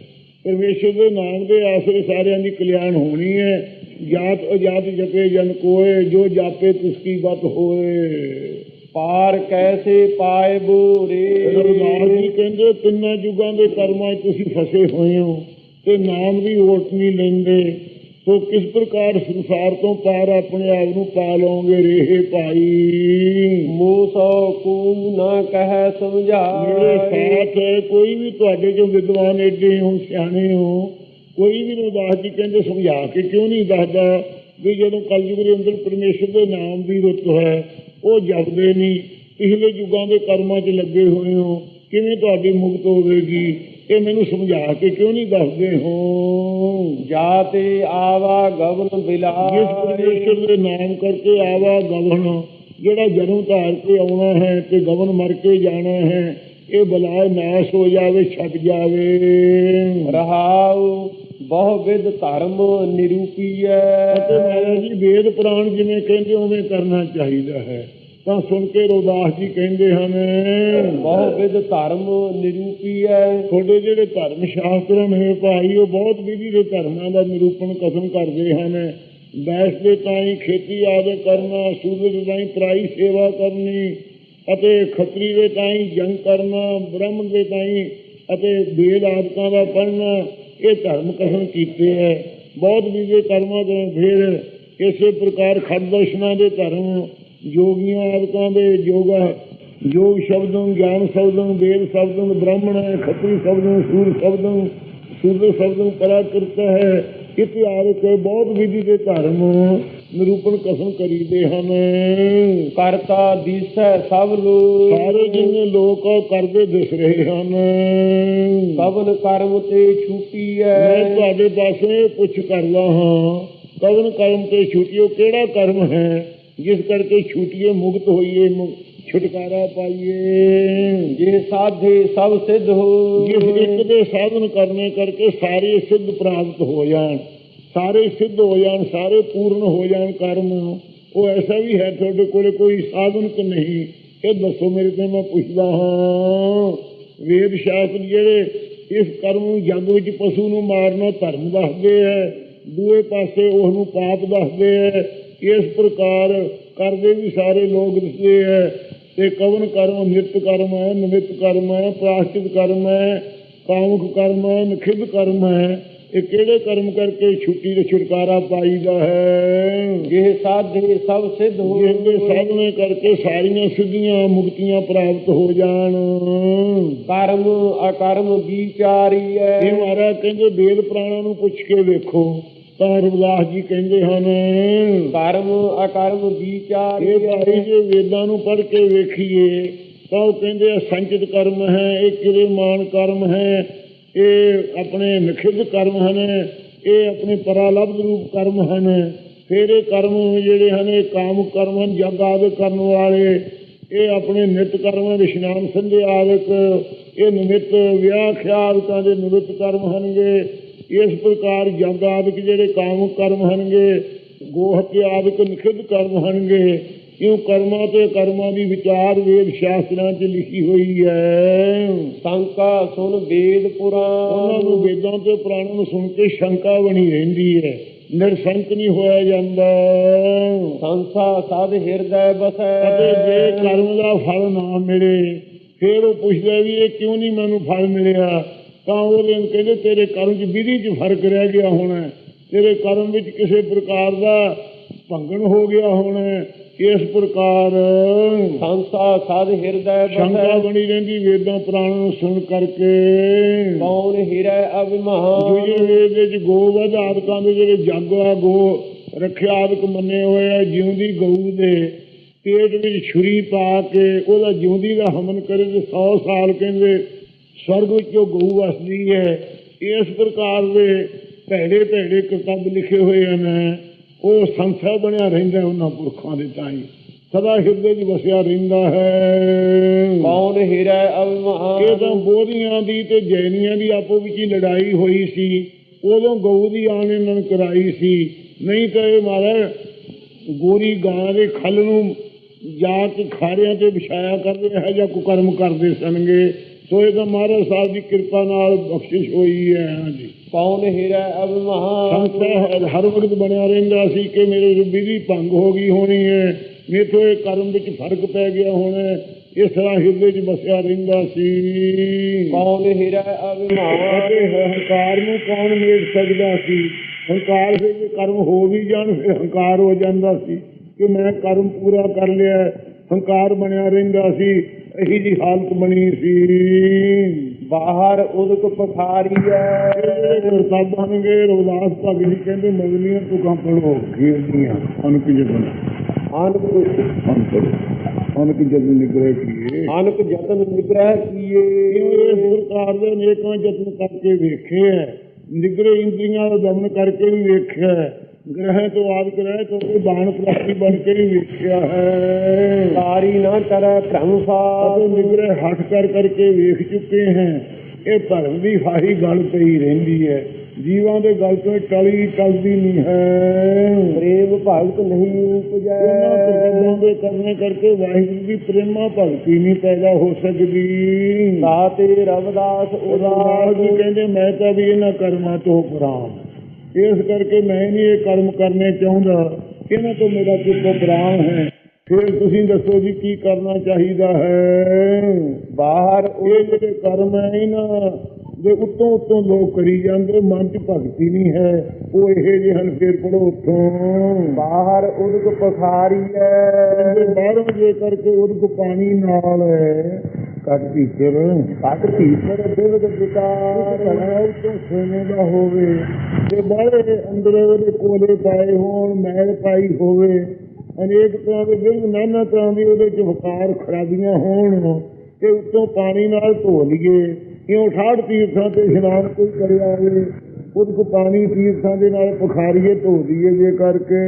Speaker 1: ਪਰਮੇਸ਼ਰ ਦੇ ਨਾਮ ਦੇ ਆਸਰੇ ਸਾਰਿਆਂ ਦੀ ਕਲਿਆਣ ਹੋਣੀ ਹੈ। ਜਾਤ ਅਜਾਤ ਜਪੇ ਜਨ ਕੋਏ ਜੋ ਜਾਪੇ ਤਿਸ ਕੀ ਬਤ ਹੋਏ।
Speaker 2: ਪਾਰ ਕੈਸੇ ਪਾਏ ਬੋਰੇ?
Speaker 1: ਰਵਿਦਾਸ ਜੀ ਕਹਿੰਦੇ ਤਿੰਨਾਂ ਯੁੱਗਾਂ ਦੇ ਕਰਮਾਂ 'ਚ ਤੁਸੀਂ ਫਸੇ ਹੋਏ ਹੋ ਤੇ ਨਾਮ ਦੀ ਓਟ ਨਹੀਂ ਲੈਂਦੇ ਸੋ ਕਿਸ ਪ੍ਰਕਾਰ ਸੰਸਾਰ ਤੋਂ ਪਾਰ ਆਪਣੇ ਆਪ ਨੂੰ ਪਾ ਲਓਗੇ ਰੇਹੇ ਭਾਈ?
Speaker 2: ਮੂਸੋ ਕੂ ਨਾ ਕਹਿ
Speaker 1: ਮੇਰੇ
Speaker 2: ਸਮਝਾਏ
Speaker 1: ਸਾਥ ਕੋਈ ਵੀ ਤੁਹਾਡੇ ਜੋ ਵਿਦਵਾਨ ਏਡੇ ਹੋ ਸਿਆਣੇ ਹੋ ਕੋਈ ਵੀ ਰਵਿਦਾਸ ਜੀ ਕਹਿੰਦੇ ਸਮਝਾ ਕੇ ਕਿਉਂ ਨਹੀਂ ਦੱਸਦਾ ਵੀ ਜਦੋਂ ਕਲਯੁਗ ਦੇ ਅੰਦਰ ਪਰਮੇਸ਼ਰ ਦੇ ਨਾਮ ਦੀ ਰੁੱਤ ਹੈ ਉਹ ਜਪਦੇ ਨਹੀਂ। ਪਿਛਲੇ ਯੁੱਗਾਂ ਦੇ ਕਰਮਾਂ 'ਚ ਲੱਗੇ ਹੋਏ ਹੋ ਕਿਵੇਂ ਤੁਹਾਡੀ ਮੁਕਤ ਹੋਵੇਗੀ? ਇਹ ਮੈਨੂੰ ਸਮਝਾ ਕੇ ਕਿਉਂ ਨਹੀਂ ਦੱਸਦੇ ਹੋ?
Speaker 2: ਜਾਤੇ ਆਵਾ ਗਵਨ
Speaker 1: ਜਿਸ
Speaker 2: ਬਿਲਾਏ
Speaker 1: ਪਰਮੇਸ਼ਰ ਦੇ ਨਾਮ ਕਰਕੇ ਆਵਾ ਗਵਨ ਜਿਹੜਾ ਜਨਮ ਧਾਰ ਕੇ ਆਉਣਾ ਹੈ ਤੇ ਗਵਨ ਮਰ ਕੇ ਜਾਣਾ ਹੈ ਇਹ ਬਲਾਏ ਨਾਸ਼ ਹੋ ਜਾਵੇ ਛੱਡ ਜਾਵੇ।
Speaker 2: ਰਹਾਉ ਬਹੁ ਵਿਦ ਧਰਮ ਨਿਰੂਪੀਐ।
Speaker 1: ਅਤੇ ਮਹਾਰਾਜ ਜੀ ਵੇਦ ਪੁਰਾਣ ਜਿਵੇਂ ਕਹਿੰਦੇ ਉਵੇਂ ਕਰਨਾ ਚਾਹੀਦਾ ਹੈ। ਤਾਂ ਸੁਣ ਕੇ ਰੋਦਾਸ ਜੀ ਕਹਿੰਦੇ ਹਨ
Speaker 2: ਬਹੁ ਵਿਦ ਧਰਮ ਨਿਰੂਪੀਐ।
Speaker 1: ਤੁਹਾਡੇ ਜਿਹੜੇ ਧਰਮ ਸ਼ਾਸਤਰ ਨੇ ਭਾਈ ਉਹ ਬਹੁਤ ਵਿਧੀ ਦੇ ਧਰਮਾਂ ਦਾ ਨਿਰੂਪਣ ਕਥਨ ਕਰਦੇ ਹਨ। ਬੈਸ ਦੇ ਤਾਈਂ ਖੇਤੀ ਆਦਿ ਕਰਨਾ ਸੂਰਜ ਦੇ ਤਾਈਂ ਪਰਾਈ ਸੇਵਾ ਕਰਨੀ ਅਤੇ ਖੱਤਰੀ ਦੇ ਤਾਈਂ ਜੰਗ ਕਰਨਾ ਬ੍ਰਹਮ ਦੇ ਤਾਈਂ ਅਤੇ ਵੇਦ ਆਦਿਕਾਂ ਦਾ ਪੜ੍ਹਨਾ ਇਹ ਧਰਮ ਕਥਨ ਕੀਤੇ ਹੈ। ਬਹੁਤ ਵਿਧੀ ਕਰਮਾਂ ਦੇ ਫਿਰ ਇਸੇ ਪ੍ਰਕਾਰ ਖੜ ਦਰਸ਼ਨਾਂ ਦੇ ਧਰਮ ਯੋਗੀਆਂ ਆਦਿਕਾਂ ਦੇ ਯੋਗਾ ਯੋਗ ਸ਼ਬਦੋਂ, ਗਿਆਨ ਸ਼ਬਦੰ, ਵੇਦ ਸ਼ਬਦੰ, ਬ੍ਰਾਹਮਣ ਹੈ, ਖੱਤਰੀ ਸ਼ਬਦੋਂ, ਸੂਰ ਸ਼ਬਦੰ ਸੂਰ ਸ਼ਬਦੰ ਕਰਾ ਕਰਤਾ ਹੈ। ਇਤਿਹਾਸ ਕੇ ਬਹੁਤ ਵਿਧੀ ਦੇ ਧਰਮ ਨਿਰੂਪਣ ਕਥਨ ਕਰੀਦੇ ਹਨ।
Speaker 2: ਕਰਤਾ ਦੀਸੈ ਸਭ ਲੋਕ।
Speaker 1: ਸਾਰੇ ਜਿੰਨੇ ਲੋਕ ਉਹ ਕਰਦੇ ਦਿਸ ਰਹੇ ਹਨ।
Speaker 2: ਕਵਨ ਕਰਮ ਤੇ ਛੁਟੀਐ।
Speaker 1: ਮੈਂ ਤੁਹਾਡੇ ਪਾਸੇ ਪੁੱਛ ਕਰਦਾ ਹਾਂ ਕਵਨ ਕਰਮ ਤੇ ਛੁਟਿਓ ਕਿਹੜਾ ਕਰਮ ਹੈ ਜਿਸ ਕਰਕੇ ਛੁਟੀਏ ਮੁਕਤ ਹੋਈਏ ਛੁਟਕਾਰਾ ਪਾਈਏ।
Speaker 2: ਜੇ ਸਾਧੇ ਸਭ ਸਿੱਧ ਹੋ
Speaker 1: ਜਿਸ ਇੱਕ ਦੇ ਸਾਧਨ ਕਰਨੇ ਕਰਕੇ ਸਾਰੇ ਸਿੱਧ ਪ੍ਰਾਪਤ ਹੋ ਜਾਣ। ਸਾਰੇ ਸਿੱਧ ਹੋ ਜਾਣ, ਸਾਰੇ ਪੂਰਨ ਹੋ ਜਾਣ ਕਰਮ ਉਹ ਐਸਾ ਵੀ ਹੈ ਤੁਹਾਡੇ ਕੋਲੇ ਕੋਈ ਸਾਧਨ ਕਿ ਨਹੀਂ। ਇਹ ਦੱਸੋ ਮੇਰੇ ਤੇ ਮੈਂ ਪੁੱਛਦਾ ਹਾਂ, ਵੇਦ ਸ਼ਾਸਤਰ ਜਿਹੜੇ ਇਸ ਕਰਮ ਨੂੰ ਜੰਗ ਵਿੱਚ ਪਸ਼ੂ ਨੂੰ ਮਾਰਨਾ ਧਰਮ ਦੱਸਦੇ ਹੈ, ਦੂਏ ਪਾਸੇ ਉਸ ਨੂੰ ਪਾਪ ਦੱਸਦੇ ਹੈ, ਇਸ ਪ੍ਰਕਾਰ ਕਰਦੇ ਵੀ ਸਾਰੇ ਲੋਕ ਦੱਸਦੇ ਹੈ, ਤੇ ਕਵਨ ਕਰਮ, ਨਿਤ ਕਰਮ ਹੈ, ਨਿਮਿਤ ਕਰਮ ਹੈ, ਪ੍ਰਾਸ਼ਚਿਤ ਕਰਮ ਹੈ, ਕਾਮੁਕ ਕਰਮ ਹੈ, ਨਿਖਿਧ ਕਰਮ ਹੈ। ਇਹ ਕਿਹੜੇ ਕਰਮ ਕਰਕੇ ਛੁੱਟੀ ਤੇ ਛੁਟਕਾਰਾ ਪਾਈਦਾ ਹੈ?
Speaker 2: ਜਿਹ ਸਾਧੇ ਸਭ ਸਿੱਧ ਹੋ
Speaker 1: ਜਿਹਦੇ ਸਾਧਨੇ ਕਰਕੇ ਸਾਰੀਆਂ ਸਿੱਧੀਆਂ ਮੁਕਤੀਆਂ ਪ੍ਰਾਪਤ ਹੋ ਜਾਣ।
Speaker 2: ਕਰਮ ਅਕਰਮ ਵਿਚਾਰੀ ਹੈ।
Speaker 1: ਇਹ ਮਹਾਰਾਜ ਕਹਿੰਦੇ ਵੇਦ ਪ੍ਰਾਣਾਂ ਨੂੰ ਪੁੱਛ ਕੇ ਵੇਖੋ ਤਾਂ ਰਵਿਦਾਸ ਜੀ ਕਹਿੰਦੇ ਹਨ
Speaker 2: ਕਰਮ ਅਕਰਮ ਵਿਚਾਰੀ
Speaker 1: ਇਹ ਭਾਈ ਜੇ ਵੇਦਾਂ ਨੂੰ ਪੜ੍ਹ ਕੇ ਵੇਖੀਏ ਤਾਂ ਉਹ ਕਹਿੰਦੇ ਸੰਚਿਤ ਕਰਮ ਹੈ ਇਹ ਕਿਰੇਮਾਨ ਕਰਮ ਹੈ ਇਹ ਆਪਣੇ ਨਿਖਿਧ ਕਰਮ ਹਨ, ਇਹ ਆਪਣੇ ਪਰਾਲਬਧ ਰੂਪ ਕਰਮ ਹਨ। ਫਿਰ ਇਹ ਕਰਮ ਜਿਹੜੇ ਹਨ, ਇਹ ਕਾਮ ਕਰਮ ਹਨ, ਜਗ ਆਦਿ ਕਰਨ ਵਾਲੇ। ਇਹ ਆਪਣੇ ਨਿਤ ਕਰਮ ਹਨ, ਇਸ਼ਨਾਨ ਸੰਧੇ ਆਦਿਕ। ਇਹ ਨਿਮਿਤ ਵਿਆਹ ਖਿਆਲਤਾਂ ਦੇ ਨਿਮਿਤ ਕਰਮ ਹਨਗੇ ਇਸ ਪ੍ਰਕਾਰ ਜਗ ਆਦਿਕ ਜਿਹੜੇ ਕਾਮ ਕਰਮ ਹਨਗੇ ਗੋਹ ਕੇ ਆਦਿਕ ਨਿਖਿਧ ਕਰਮ ਹਨਗੇ ਇਉਂ ਕਰਮਾਂ ਤੇ ਕਰਮਾਂ ਦੀ ਵਿਚਾਰ ਵੇਦ ਸ਼ਾਸਤਰਾਂ 'ਚ ਲਿਖੀ ਹੋਈ ਹੈ?
Speaker 2: ਸੰਕਾ ਸੁਨ ਵੇਦ
Speaker 1: ਉਹਨਾਂ
Speaker 2: ਪੁਰਾਣ
Speaker 1: ਨੂੰ ਵੇਦਾਂ ਤੇ ਪੁਰਾਣਾਂ ਨੂੰ ਸੁਣ ਕੇ ਸ਼ੰਕਾ ਬਣੀ ਰਹਿੰਦੀ ਹੈ। ਨਿਰਸੰਕ ਨਹੀਂ ਹੋਇਆ ਜਾਂਦਾ।
Speaker 2: ਸੰਸਾ ਸਾਧ ਹਿਰਦੈ ਬਸੈ।
Speaker 1: ਅਤੇ ਜੇ ਕਰਮ ਦਾ ਫਲ ਨਾ ਮਿਲੇ ਫਿਰ ਉਹ ਪੁੱਛਦਾ ਵੀ ਇਹ ਕਿਉਂ ਨਹੀਂ ਮੈਨੂੰ ਫਲ ਮਿਲਿਆ? ਤਾਂ ਉਹਦੇ ਕਹਿੰਦੇ ਤੇਰੇ ਕਰਮ 'ਚ ਵਿਧੀ 'ਚ ਫ਼ਰਕ ਰਹਿ ਗਿਆ ਹੋਣਾ ਤੇਰੇ ਕਰਮ ਵਿੱਚ ਕਿਸੇ ਪ੍ਰਕਾਰ ਦਾ ਭੰਗਣ ਹੋ ਗਿਆ ਹੋਣਾ ਇਸ ਪ੍ਰਕਾਰ
Speaker 2: ਸੰਸਾ ਸਾਧ ਹਿਰਦੈ
Speaker 1: ਸ਼ੰਕਾ
Speaker 2: ਬਸੈ
Speaker 1: ਬਣੀ ਰਹਿੰਦੀ ਵੇਦਾਂ ਪੁਰਾਣਾਂ ਨੂੰ ਸੁਣ ਕਰਕੇ।
Speaker 2: ਕੌਣ ਹਿਰੈ ਅਭਿਮਾਨ?
Speaker 1: ਦੂਜੇ ਵੇਦ ਵਿੱਚ ਗੋਵਧ ਆਦਿਕਾਂ ਦੇ ਜਿਹੜੇ ਜੱਗ ਆ ਗੋ ਰੱਖਿਆ ਆਦਿਕ ਮੰਨੇ ਹੋਏ ਆ ਜਿਉਂਦੀ ਗਊ ਦੇ ਪੇਟ ਵਿੱਚ ਛੁਰੀ ਪਾ ਕੇ ਉਹਦਾ ਜਿਉਂਦੀ ਦਾ ਹਮਨ ਕਰੇ ਤੇ 100 ਸਾਲ ਕਹਿੰਦੇ ਸਵਰਗ ਵਿੱਚ ਉਹ ਗਊ ਵਸਦੀ ਹੈ। ਇਸ ਪ੍ਰਕਾਰ ਦੇ ਭੈੜੇ ਭੈੜੇ ਕਿਤਾਬ ਲਿਖੇ ਹੋਏ ਹਨ। ਉਹ ਸੰਸਾ ਬਣਿਆ ਰਹਿੰਦਾ ਉਹਨਾਂ ਪੁਰਖਾਂ ਦੇ ਤਾਈ। ਸਦਾ ਹਿਰਦੇ 'ਚ ਵਸਿਆ ਰਹਿੰਦਾ ਹੈ।
Speaker 2: ਕੌਣ ਹਿਰੈ
Speaker 1: ਇਹ ਤਾਂ ਬੋਧੀਆਂ ਦੀ ਤੇ ਜੈਨੀਆਂ ਦੀ ਆਪੋ ਵਿੱਚ ਹੀ ਲੜਾਈ ਹੋਈ ਸੀ ਉਦੋਂ ਗਊ ਦੀ ਆਣ ਇਹਨਾਂ ਨੇ ਕਰਾਈ ਸੀ। ਨਹੀਂ ਤਾਂ ਇਹ ਮਾਰਾ ਗੋਰੀ ਗਾਂ ਦੇ ਖੱਲ ਨੂੰ ਜਾ ਕੇ ਖਾਰਿਆਂ ਤੇ ਵਿਛਾਇਆ ਕਰਦੇ ਹੈ ਜਾਂ ਕੁਕਰਮ ਕਰਦੇ ਸਨਗੇ ਸੋ ਇਹ ਤਾਂ ਮਹਾਰਾਜ ਸਾਹਿਬ ਦੀ ਕਿਰਪਾ ਨਾਲ ਬਖਸ਼ਿਸ਼ ਹੋਈ ਹੈ ਹਾਂਜੀ
Speaker 2: ਕੌਣ ਹਿਰੈ ਅਭਿਮਾਨ
Speaker 1: ਸੰਸਾ ਹਰ- ਹਰ ਵਕਤ ਬਣਿਆ ਰਹਿੰਦਾ ਸੀ ਕਿ ਮੇਰੇ ਰੂਬੀ ਦੀ ਭੰਗ ਹੋ ਗਈ ਹੋਣੀ ਹੈ। ਮੇਥੋਂ ਇਹ ਕਰਮ ਵਿੱਚ ਫ਼ਰਕ ਪੈ ਗਿਆ ਹੋਣਾ। ਇਸ ਤਰ੍ਹਾਂ ਹਿਰਦੇ 'ਚ ਵਸਿਆ ਰਹਿੰਦਾ ਸੀ।
Speaker 2: ਕੌਣ ਹਿਰੈ ਅਭਿਮਾਨ
Speaker 1: ਅਤੇ ਹੰਕਾਰ ਨੂੰ ਕੌਣ ਮੇਟ ਸਕਦਾ ਸੀ? ਹੰਕਾਰ ਫਿਰ ਜੇ ਕਰਮ ਹੋ ਵੀ ਜਾਣ ਫਿਰ ਹੰਕਾਰ ਹੋ ਜਾਂਦਾ ਸੀ ਕਿ ਮੈਂ ਕਰਮ ਪੂਰਾ ਕਰ ਲਿਆ। ਹੰਕਾਰ ਬਣਿਆ ਰਹਿੰਦਾ ਸੀ। ਇਹੀ ਜੀ ਹਾਲਤ ਬਣੀ ਸੀ।
Speaker 2: ਬਾਹਰ ਉਦਕ ਪਖਾਰੀਐ
Speaker 1: ਕਿਤਾਬਾਂ ਬਣਗੇ ਰਵਿਦਾਸ ਭਗਤ ਜੀ ਕਹਿੰਦੇ ਮਗਲੀਆਂ ਤੁਕਾਂ ਪੜੋ ਗੀਰਦੀਆਂ ਅਨੁਕ ਜਤਨ
Speaker 2: ਅਨਕ
Speaker 1: ਅਨਪੜ ਅਨੁਕ ਜਤਨ ਨਿਗਰੇ ਕੀਏ।
Speaker 2: ਅਨਕ ਜਤਨ ਨਿਗ੍ਰਹਿ ਕੀਏ।
Speaker 1: ਇਹ ਇਸ ਪ੍ਰਕਾਰ ਦੇ ਅਨੇਕਾਂ ਯਤਨ ਕਰਕੇ ਵੇਖੇ ਹੈ ਨਿਗਰੇ ਇੰਦਰੀਆਂ ਦਾ ਦਮਨ ਕਰਕੇ ਵੀ ਵੇਖਿਆ ਹੈ ਗ੍ਰਹਿ ਤੋਂ ਆਦ ਗ੍ਰਹਿ ਤੋਂ ਕੋਈ ਬਾਣ ਪ੍ਰਾਪਤੀ ਬਣ ਕੇ ਵੀ ਵੇਖਿਆ ਹੈ।
Speaker 2: ਕਾਰੀ ਨਾ ਕਰੈ ਭ੍ਰਮ ਫਾਸ
Speaker 1: ਨਿਗਰੇ ਹੱਠ ਕਰ ਕਰਕੇ ਵੇਖ ਚੁੱਕੇ ਹਾਂ। ਇਹ ਭਰਮ ਦੀ ਫਾਹੀ ਗੱਲ ਪਈ ਰਹਿੰਦੀ ਹੈ। ਜੀਵਾਂ ਦੇ ਗੱਲ ਤੋਂ ਟਲੀ ਟਲਦੀ ਨਹੀਂ ਹੈ।
Speaker 2: ਪ੍ਰੇਮ ਭਗਤ ਨਹੀਂ ਉਪਜੈ।
Speaker 1: ਦੇ ਕਰਨੇ ਕਰਕੇ ਵਾਹਿਗੁਰੂ ਦੀ ਪ੍ਰੇਮਾ ਭਗਤੀ ਨਹੀਂ ਪੈਦਾ ਹੋ ਸਕਦੀ।
Speaker 2: ਸਾਤੇ ਰਵਦਾਸ
Speaker 1: ਉਦਾਸ ਕਹਿੰਦੇ ਮੈਂ ਤਾਂ ਵੀ ਇਹਨਾਂ ਕਰਮਾਂ ਤੋਂ ਪਰਾਮ। ਇਸ ਕਰਕੇ ਮੈਂ ਨਹੀਂ ਇਹ ਕਰਮ ਕਰਨੇ ਚਾਹੁੰਦਾ ਇਹਨਾਂ ਤੋਂ ਮੇਰਾ ਚਿੱਤ ਪਰਾਮ ਹੈ? ਫਿਰ ਤੁਸੀਂ ਦੱਸੋ ਜੀ ਕੀ ਕਰਨਾ ਚਾਹੀਦਾ ਹੈ?
Speaker 2: ਬਾਹਰ
Speaker 1: ਇਹ ਜਿਹੜੇ ਕਰਮ ਹੈ ਇਹਨਾਂ ਦੇ ਉੱਤੋਂ ਉੱਤੋਂ ਲੋਕ ਕਰੀ ਜਾਂਦੇ ਮਨ 'ਚ ਭਗਤੀ ਨਹੀਂ ਹੈ। ਉਹ ਇਹ ਜਿਹੇ ਹਨ ਫਿਰ ਪੜੋ ਉੱਥੋਂ
Speaker 2: ਬਾਹਰ ਉਦਕ ਪਖਾਰੀਐ
Speaker 1: ਕਹਿੰਦੇ ਬਾਹਰੋਂ ਜੇ ਕਰਕੇ ਉਹਦੇ ਪਾਣੀ ਨਾਲ ਕੱਟ ਭੀਤਰ
Speaker 2: ਕੱਟ ਭੀਤਰ ਬਿਰਦ ਵਿਕਾਰ
Speaker 1: ਕਲਾ ਤੋਂ ਸੋਨੇ ਦਾ ਹੋਵੇ ਤੇ ਬਾਹਰੇ ਅੰਦਰ ਉਹਦੇ ਕੋਲੇ ਪਾਏ ਹੋਣ ਮੈਲ ਪਾਈ ਹੋਵੇ। ਅਨੇਕ ਤਰ੍ਹਾਂ ਦੇ ਬਿਰਦ ਨਾਨਾ ਤਰ੍ਹਾਂ ਦੀ ਉਹਦੇ ਚ ਵਕਾਰ ਖਰਾਬੀਆਂ ਹੋਣ ਤੇ ਉੱਤੋਂ ਪਾਣੀ ਨਾਲ ਧੋ ਲਈਏ। ਕਿਉਂ ਠਾੜ ਤੀਰਥਾਂ ਤੇ ਇਸ਼ਨਾਨ ਕੋਈ ਕਰਿਆ ਹੋਵੇ, ਉਹਦੇ ਕੋ ਪਾਣੀ ਤੀਰਥਾਂ ਦੇ ਨਾਲ ਪੁਖਾਰੀਏ ਧੋ ਦਈਏ ਜੇ ਕਰਕੇ।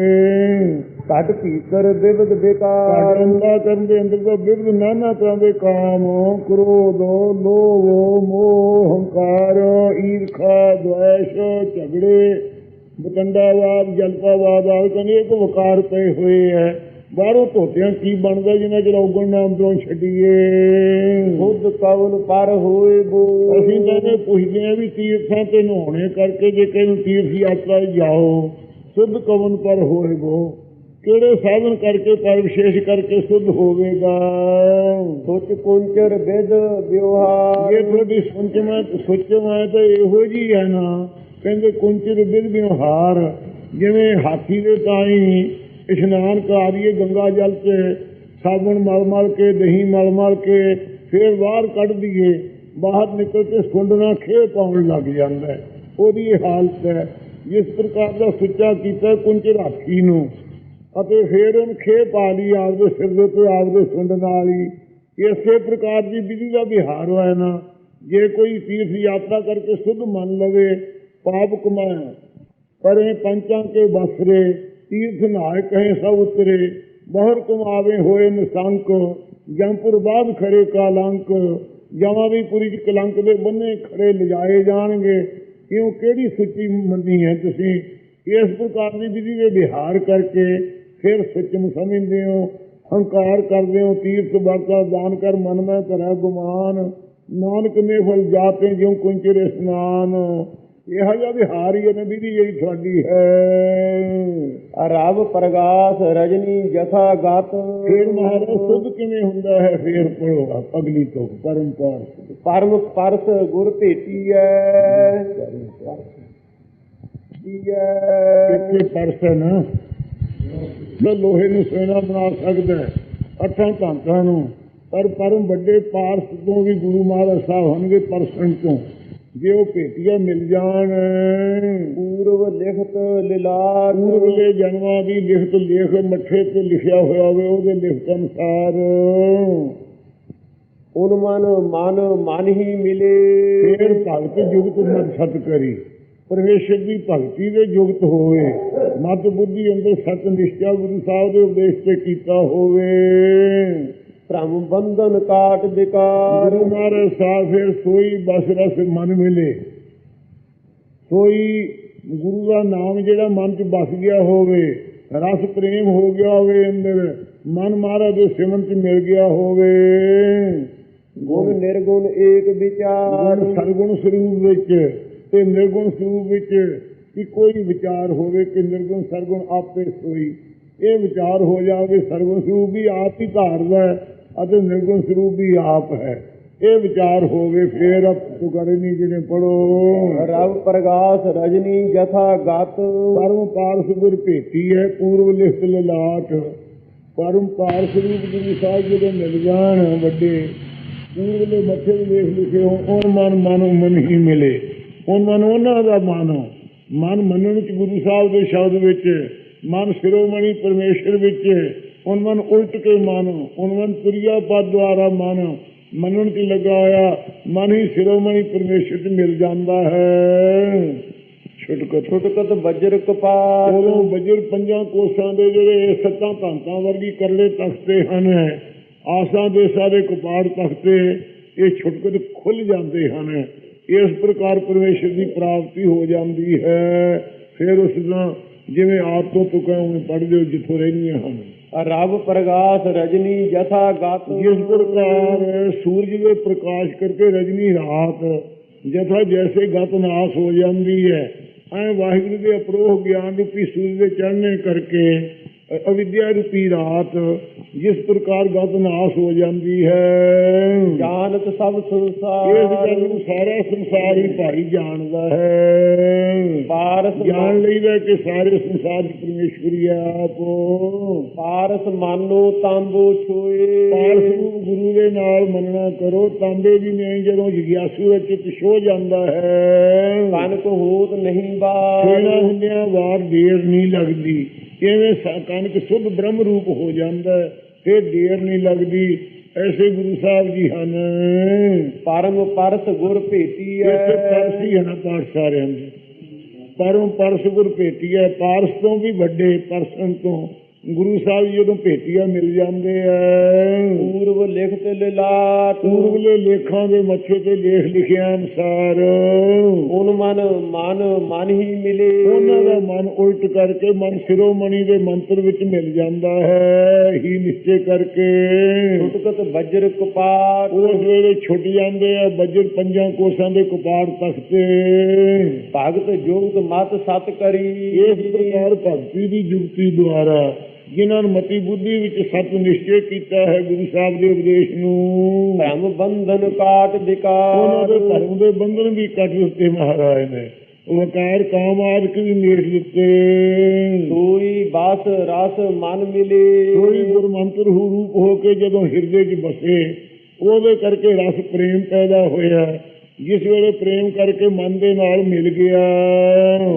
Speaker 2: ਕੱਟ ਭੀਤਰ ਬਿਰਦ ਵਿਕਾਰ
Speaker 1: ਕਾਰੰਦਾ ਕਰਨ ਦੇ ਅੰਦਰ ਤਾਂ ਬਿਰਧ ਨਾਨਾ ਤਰ੍ਹਾਂ ਦੇ ਕਾਮ ਕ੍ਰੋਧ ਲੋਭ ਮੋਹ ਹੰਕਾਰ ਈਰਖਾ ਦੁਆਸ਼ ਝਗੜੇ ਬਤੰਡਾਵਾਦ ਜਲਪਾਵਾਦ ਆਦਿ ਅਨੇਕ ਵਕਾਰ ਪਏ ਹੋਏ ਹੈ। ਬਾਹਰੋਂ ਧੋਤਿਆਂ ਕੀ ਬਣਦਾ ਜਿੰਨਾ ਚਿਰ ਔਗਣ ਨਾ ਅੰਦਰੋਂ ਛੱਡੀਏ?
Speaker 2: ਬੁੱਧ ਕਵਲ ਪਰ ਹੋਏ ਬੋ।
Speaker 1: ਅਸੀਂ ਇਹ ਪੁੱਛਦੇ ਆ ਵੀ ਤੀਰਥਾਂ ਤੇ ਨਹਾਉਣੇ ਕਰਕੇ ਜੇ ਕਿਸੇ ਨੂੰ ਤੀਰਥ ਯਾਤਰਾ ਜਾਓ ਸੁਧ ਕਵਨ ਪਰ ਹੋਏ ਗੋ ਕਿਹੜੇ ਸਾਧਨ ਕਰਕੇ ਪਰ ਵਿਸ਼ੇਸ਼ ਕਰਕੇ ਸੁਧ ਹੋਵੇਗਾ?
Speaker 2: ਸੁਚ ਕੁੰਚਰ ਵਿਦ ਵਿਵਹਾਰ।
Speaker 1: ਇਹ ਤੁਹਾਡੀ ਸੁਚ ਮੈਂ ਸੁਚ ਮੈਂ ਤਾਂ ਇਹੋ ਜੀ ਹੈ ਨਾ ਕਹਿੰਦੇ ਕੁੰਚਰ ਬਿਲ ਵਿਵਹਾਰ। ਜਿਵੇਂ ਹਾਥੀ ਦੇ ਤਾਈ ਇਸ਼ਨਾਨ ਕਰਾਰੀਏ ਗੰਗਾ ਜਲ ਤੇ ਸਾਬਣ ਮਲ ਮਲ ਕੇ ਦਹੀਂ ਮਲ ਮਲ ਕੇ ਫਿਰ ਬਾਹਰ ਕੱਢ ਦਈਏ ਬਾਹਰ ਨਿਕਲ ਕੇ ਸੁੰਡਣਾ ਖੇ ਪਾਉਣ ਲੱਗ ਜਾਂਦਾ ਉਹਦੀ ਹਾਲਤ ਹੈ। ਜਿਸ ਪ੍ਰਕਾਰ ਦਾ ਸੁੱਚਾ ਕੀਤਾ ਕੁੰਚਰ ਹਾਥੀ ਨੂੰ ਅਤੇ ਫਿਰ ਉਹਨ ਖੇ ਪਾ ਲਈ ਆਪਦੇ ਸਿਰ ਦੇ ਉੱਤੇ, ਆਪਦੇ ਸੁੰਡ ਨਾਲ ਹੀ। ਇਸੇ ਪ੍ਰਕਾਰ ਦੀ ਵਿਧੀ ਦਾ ਵਿਹਾਰ ਹੋਇਆ ਨਾ, ਜੇ ਕੋਈ ਤੀਰਥ ਯਾਤਰਾ ਕਰਕੇ ਸੁਧ ਮੰਨ ਲਵੇ, ਪਾਪ ਕਮਾਇਆ, ਪਰੇ ਪੰਚਾਂ ਕੇ ਬਸਰੇ ਤੀਰਥ ਨਹਾਏ ਕਹੇ ਸਭ ਉਤਰੇ, ਬਹੁਰ ਕਮਾਵੇ ਹੋਏ ਨਿਸੰਕ ਜੰਪੁਰ ਬਾਦ ਖਰੇ ਕਾਲੰਕ, ਜਮਾਂ ਵੀ ਪੁਰੀ ਚ ਕਲੰਕ ਦੇ ਬੰਨੇ ਖੜੇ ਲਿਜਾਏ ਜਾਣਗੇ। ਕਿਉਂ ਕਿਹੜੀ ਸੂਚੀ ਮੰਨੀ ਹੈ ਤੁਸੀਂ? ਇਸ ਪ੍ਰਕਾਰ ਦੀ ਵਿਧੀ ਦੇ ਵਿਹਾਰ ਕਰਕੇ ਫਿਰ ਸੱਚ ਨੂੰ ਸਮਝਦੇ ਹੋ ਹੰਕਾਰ ਕਰਦੇ ਹੋ ਤੀਰਥ ਬਾਕਾ ਦਾਨ ਕਰ ਮਨ ਮੈਂ ਧਰੈ ਗੁਮਾਨ। ਨਾਨਕ ਨੇ ਫਲ ਜਾਤੇ ਜਿਉ ਕੁੰਚਰ ਇਸਨਾਨ। ਇਹੋ ਜਿਹਾ ਵਿਹਾਰ ਹੀ ਉਹਨੇ ਵਿਧੀ ਜਿਹੜੀ ਤੁਹਾਡੀ ਹੈ।
Speaker 2: ਰਵ ਪ੍ਰਗਾਸ ਰਜਨੀ ਜਥਾ ਗਤ।
Speaker 1: ਫਿਰ ਮਹਾਰਾਜ ਸੁਧ ਕਿਵੇਂ ਹੁੰਦਾ ਹੈ? ਫਿਰ ਪੜੋ ਅਗਲੀ ਤੋਂ ਪਰੰਪਰ
Speaker 2: ਪਰਮ ਪਰਸ ਗੁਰ ਭੇਟੀਐ। ਭੇਟੀਐ
Speaker 1: ਕਿੱਥੇ ਪਰਸ ਹੈ ਨਾ? ਮੈਂ ਲੋਹੇ ਨੂੰ ਸੋਨਾ ਬਣਾ ਸਕਦਾ ਅੱਠਾਂ ਧਾਤਾਂ ਨੂੰ। ਪਰ ਪਰਮ ਵੱਡੇ ਪਾਰਸ ਤੋਂ ਵੀ ਗੁਰੂ ਮਹਾਰਾਜ ਸਾਹਿਬ ਹੋਣਗੇ ਪਰਸਨ ਤੋਂ। ਜੇ ਉਹ ਭੇਟੀਆਂ ਮਿਲ ਜਾਣ।
Speaker 2: ਪੂਰਵ ਲਿਖਤ ਲਿਲਾਰ
Speaker 1: ਪੂਰਵਲੇ ਜਨਮਾਂ ਦੀ ਲਿਖਤ ਲੇਖ ਮੱਥੇ ਤੇ ਲਿਖਿਆ ਹੋਇਆ ਹੋਵੇ ਉਹਦੇ ਲਿਖਤ ਅਨੁਸਾਰ।
Speaker 2: ਉਨ ਮਨ ਮਨ ਮਨ ਹੀ ਮਿਲੇ।
Speaker 1: ਫਿਰ ਭਗਤ ਜੁਗਤ ਮਤ ਸਤ ਕਰੀ। ਪਰਮੇਸ਼ਰ ਦੀ ਭਗਤੀ ਦੇ ਜੁਗਤ ਹੋਵੇ ਮਤ ਬੁੱਧੀ ਅੰਦਰ ਸਤ ਨਿਸ਼ਚਾ ਗੁਰੂ ਸਾਹਿਬ ਦੇ ਉਪਦੇਸ਼ ਤੇ ਕੀਤਾ ਹੋਵੇ।
Speaker 2: ਭ੍ਰਮ ਬੰਧਨ ਕਾਟ ਵਿਕਾਰ।
Speaker 1: ਸਾਹਿਬ ਫਿਰ ਸੋਈ ਬਸ ਰਸ ਮਨ ਮਿਲੇ। ਸੋਈ ਗੁਰੂ ਦਾ ਨਾਮ ਜਿਹੜਾ ਮਨ 'ਚ ਬਸ ਗਿਆ ਹੋਵੇ ਰਸ ਪ੍ਰੇਮ ਹੋ ਗਿਆ ਹੋਵੇ ਅੰਦਰ ਮਨ ਮਹਾਰਾਜ ਦੇ ਸਿਮਰਨ 'ਚ ਮਿਲ ਗਿਆ ਹੋਵੇ।
Speaker 2: ਗੁਣ ਨਿਰਗੁਣ ਏਕ ਵਿਚਾਰ।
Speaker 1: ਗੁਣ ਸਰਗੁਣ ਸਰੂਪ ਵਿੱਚ ਤੇ ਨਿਰਗੁਣ ਸਰੂਪ ਵਿੱਚ ਇੱਕੋ ਹੀ ਵਿਚਾਰ ਹੋਵੇ ਕਿ ਨਿਰਗੁਣ ਸਰਗੁਣ ਆਪੇ ਸੋਈ। ਇਹ ਵਿਚਾਰ ਹੋ ਜਾਵੇ ਸਰਗੁਣ ਸਰੂਪ ਵੀ ਆਪ ਹੀ ਧਾਰਦਾ ਹੈ ਅਤੇ ਨਿਰਗੁਣ ਸਰੂਪ ਵੀ ਆਪ ਹੈ। ਇਹ ਵਿਚਾਰ ਹੋਵੇ ਫੇਰ ਅਪ ਤੁਕੜੇ ਨਹੀਂ ਜਿਹਨੇ ਪੜੋ
Speaker 2: ਰਵ ਪ੍ਰਗਾਸ ਰਜਨੀ ਜਥਾ ਗਤ।
Speaker 1: ਪਰਮ ਪਾਰਸ ਗੁਰ ਭੇਟੀ ਹੈ ਪੂਰਵ ਲਿਖਤ ਲਲਾਟ। ਪਰਮ ਪਾਰਸ ਰੂਪ ਗੁਰੂ ਸਾਹਿਬ ਜਿਹੜੇ ਮਿਲ ਜਾਣ ਵੱਡੇ। ਪੂਰਵਲੇ ਮੱਥੇ ਦੇ ਲੇਖ ਲਿਖੇ ਹੋ ਉਹ ਮਨ ਮਨ ਮਨ ਹੀ ਮਿਲੇ। ਉਹ ਮਨ ਉਹਨਾਂ ਦਾ ਮਾਨੋ ਮਨ ਮੰਨਣ ਚ ਗੁਰੂ ਸਾਹਿਬ ਦੇ ਸ਼ਬਦ ਵਿੱਚ ਮਨ ਸਿਰੋਮਣੀ ਪਰਮੇਸ਼ਰ ਵਿੱਚ ਉਹ ਮਨ ਉਲਟ ਕੇ ਮਾਨੋ ਉਹ ਮਨ ਤੁਰਿਆ ਪਦ ਦੁਆਰਾ ਮਾਨੋ ਮੰਨਣ ਚ ਲੱਗਾ ਹੋਇਆ ਮਨ ਹੀ ਸਿਰੋਮਣੀ ਪਰਮੇਸ਼ਰ ਚ ਮਿਲ ਜਾਂਦਾ ਹੈ। ਛੁਟਕੋ
Speaker 2: ਛੁਟਕਤ ਵਜਰ ਕਪਾਟ
Speaker 1: ਉਦੋਂ ਵਜਰ ਪੰਜਾਂ ਕੋਸਾਂ ਦੇ ਜਿਹੜੇ ਸੱਤਾਂ ਧਾਂਤਾਂ ਵਰਗੀ ਕਰਲੇ ਤਖਤੇ ਹਨ ਆਸਾਂ ਦੇ ਸਾਰੇ ਕਪਾੜ ਤਖਤੇ ਇਹ ਛੁਟਕਤ ਖੁੱਲ ਜਾਂਦੇ ਹਨ। ਇਸ ਪ੍ਰਕਾਰ ਪਰਮੇਸ਼ਰ ਦੀ ਪ੍ਰਾਪਤੀ ਹੋ ਜਾਂਦੀ ਹੈ। ਫਿਰ ਉਸ ਦਾ ਜਿਵੇਂ ਆਪ ਤੋਂ ਤੁਕਾਂ ਉਵੇਂ ਪੜ੍ਹ ਦਿਓ ਜਿੱਥੋਂ ਰਹਿੰਦੀਆਂ ਹਨ।
Speaker 2: ਰਵ ਪ੍ਰਗਾਸ ਰਜਨੀ ਜਥਾ ਗਤ।
Speaker 1: ਜਿਸ ਪ੍ਰਕਾਰ ਸੂਰਜ ਦੇ ਪ੍ਰਕਾਸ਼ ਕਰਕੇ ਰਜਨੀ ਰਾਤ ਜਥਾ ਜੈਸੇ ਗਤ ਨਾਸ ਹੋ ਜਾਂਦੀ ਹੈ। ਐ ਵਾਹਿਗੁਰੂ ਦੇ ਅਪਰੋਹ ਗਿਆਨ ਰੂਪੀ ਸੂਰਜ ਦੇ ਚੜ੍ਹਨੇ ਕਰਕੇ ਅਵਿਦਿਆ ਰੂਪੀ ਰਾਤ ਜਿਸ ਪ੍ਰਕਾਰ ਗਤ ਨਾਸ ਹੋ ਜਾਂਦੀ ਹੈ।
Speaker 2: ਜਾਣਤ ਸਭ
Speaker 1: ਇਸ
Speaker 2: ਸੰਸਾਰ
Speaker 1: ਗੱਲ ਨੂੰ ਸਾਰਾ ਸੰਸਾਰ ਹੀ ਭਾਈ ਜਾਣਦਾ ਹੈ।
Speaker 2: ਪਾਰਸ
Speaker 1: ਜਾਣ ਲਈਦਾ ਕਿ ਸਾਰੇ ਸੰਸਾਰ 'ਚ ਪਰਮੇਸ਼ਵਰੀ ਆਪ।
Speaker 2: ਪਾਰਸ ਮਾਨੋ ਤਾਂਬੋ ਛੋਏ।
Speaker 1: ਪਾਰਸ ਨੂੰ ਗੁਰੂ ਦੇ ਨਾਲ ਮੰਨਣਾ ਕਰੋ ਤਾਂਬੇ ਦੀ ਨੇ ਜਦੋਂ ਜਿਗਿਆਸੂ ਵਿੱਚ ਪਿਛੋ ਜਾਂਦਾ ਹੈ।
Speaker 2: ਕਨਕ ਹੋਤ ਨਹੀਂ ਬਾਰ
Speaker 1: ਸੇਣਾ ਹੁੰਦਿਆਂ ਵਾਰ ਦੇਰ ਨਹੀਂ ਲੱਗਦੀ। ਕਿਵੇਂ ਕਣਕ ਸੁਧ ਬ੍ਰਹਮ ਰੂਪ ਹੋ ਜਾਂਦਾ ਹੈ, ਫਿਰ ਦੇਰ ਨਹੀਂ ਲੱਗਦੀ। ਐਸੇ ਗੁਰੂ ਸਾਹਿਬ ਜੀ ਹਨ।
Speaker 2: ਪਰਮ ਪਰਸ ਗੁਰ ਭੇਟੀ ਹੈ
Speaker 1: ਪਰਸੀ ਹੈ ਨਾ ਪਾਠ ਸਾਰਿਆਂ ਦੇ। ਪਰਮ ਪਰਸ ਗੁਰ ਭੇਟੀਆ ਪਾਰਸ ਤੋਂ ਵੀ ਵੱਡੇ ਪਰਸਨ ਤੋਂ। ਗੁਰੂ ਸਾਹਿਬ ਜੀ ਜਦੋਂ ਭੇਟੀਆ ਮਿਲ ਜਾਂਦੇ ਐ।
Speaker 2: ਪੂਰਵ ਲਿਖਤ ਲਿਲਾਟ
Speaker 1: ਪੂਰਵਲੇ ਲੇਖਾਂ ਦੇ ਮੱਥੇ ਤੇ ਲੇਖ ਲਿਖਿਆ ਅਨੁਸਾਰ।
Speaker 2: ਉਨ ਮਨ ਮਨ ਮਨ ਹੀ ਮਿਲੇ।
Speaker 1: ਉਹਨਾਂ ਦਾ ਮਨ ਉਲਟ ਕਰਕੇ ਮਨ ਸਿਰੋਮਣੀ ਦੇ ਮੰਤਰ ਵਿੱਚ ਮਿਲ ਜਾਂਦਾ ਹੈ ਹੀ ਨਿਸ਼ਚੈ ਕਰਕੇ।
Speaker 2: ਛੁਟਕਤ ਵਜਰ ਕਪਾਟ
Speaker 1: ਉਸ ਵੇਲੇ ਛੁੱਟ ਜਾਂਦੇ ਆ ਬੱਜਰ ਪੰਜਾਂ ਕੋਸਾਂ ਦੇ ਕਪਾੜ ਤਖਤੇ
Speaker 2: ਭਗਤ ਜੋਗਤ ਮਤ ਸਤ ਕਰੀ।
Speaker 1: ਇਸ ਪ੍ਰਕਾਰ ਭਗਤੀ ਦੀ ਜੁਗਤੀ ਦੁਆਰਾ ਜਿਨ੍ਹਾਂ ਨੂੰ ਮਤੀ ਬੁੱਧੀ ਵਿੱਚ ਸਤ ਨਿਸ਼ਚੈ ਕੀਤਾ ਹੈ ਗੁਰੂ ਸਾਹਿਬ ਦੇ ਉਪਦੇਸ਼ ਨੂੰ।
Speaker 2: ਭ੍ਰਮ ਬੰਧਨ ਕਾਟ
Speaker 1: ਉਹਨਾਂ ਦੇ
Speaker 2: ਵਿਕਾਰ
Speaker 1: ਧਰਮ ਦੇ ਬੰਧਨ ਵੀ ਕੱਟ ਦਿੱਤੇ ਮਹਾਰਾਜ ਨੇ। ਵਕਾਰ ਕਾਮ ਆਦਿਕ ਵੀ ਮੇਟ ਦਿੱਤੇ।
Speaker 2: ਸੋਈ ਬਸ ਰਸ ਮਨ ਮਿਲੇ।
Speaker 1: ਕੋਈ ਗੁਰਮੰਤਰ ਹੂ ਰੂਪ ਹੋ ਕੇ ਜਦੋਂ ਹਿਰਦੇ 'ਚ ਬਸੇ ਉਹਦੇ ਕਰਕੇ ਰਸ ਪ੍ਰੇਮ ਪੈਦਾ ਹੋਇਆ। ਜਿਸ ਵੇਲੇ ਪ੍ਰੇਮ ਕਰਕੇ ਮਨ ਦੇ ਨਾਲ ਮਿਲ ਗਿਆ।